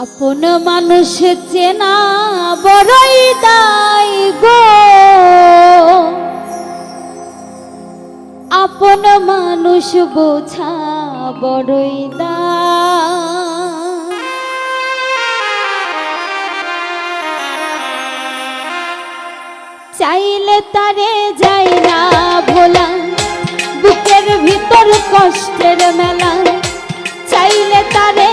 আপন মানুষ চেনা বড়ই দাই গো। আপন মানুষ বোঝা বড়ই চাইলে তারে যাই না ভোলা, বুকের ভিতর কষ্টের মেলা। চাইলে তারে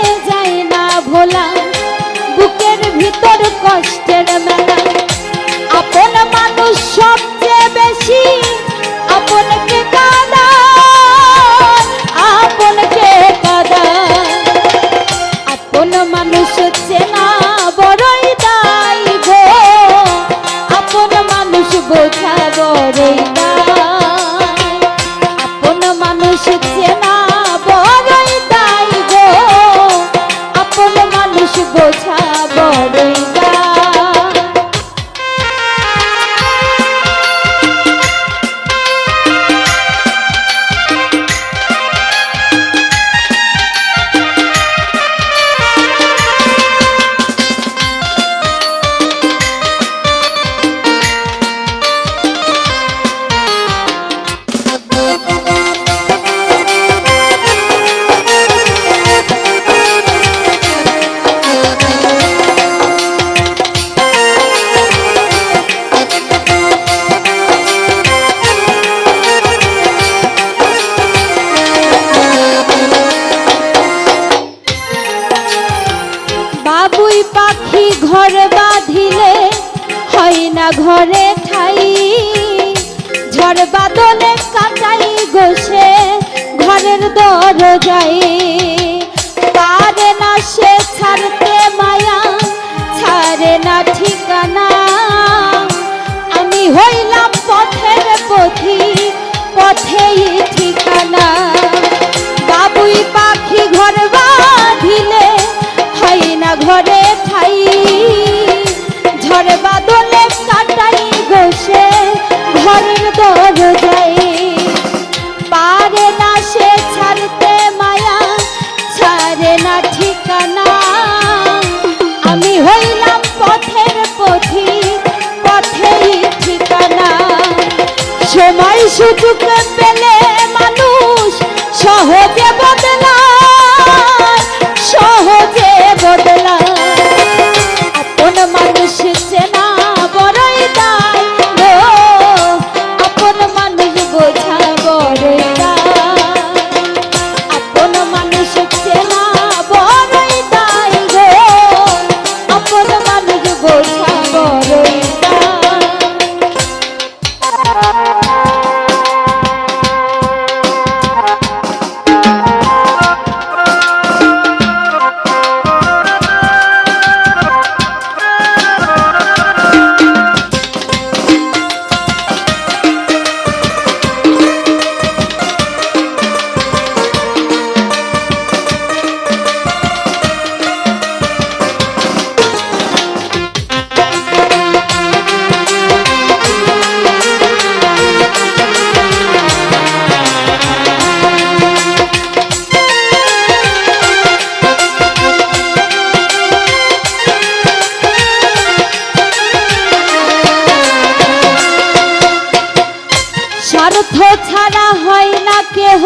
ঘরে ঠাই। ঝড় বাদলে কাটাই গোসে ঘরের দরজায় সময় সুযোগ পেলে মানুষ সহজে হয় না কেহ,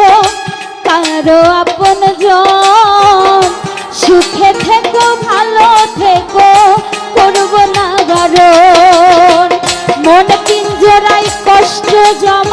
কারও আপন জন। সুখে থেকো, ভালো থেকো, করব না বারণ। মন পিঞ্জরাই কষ্ট জন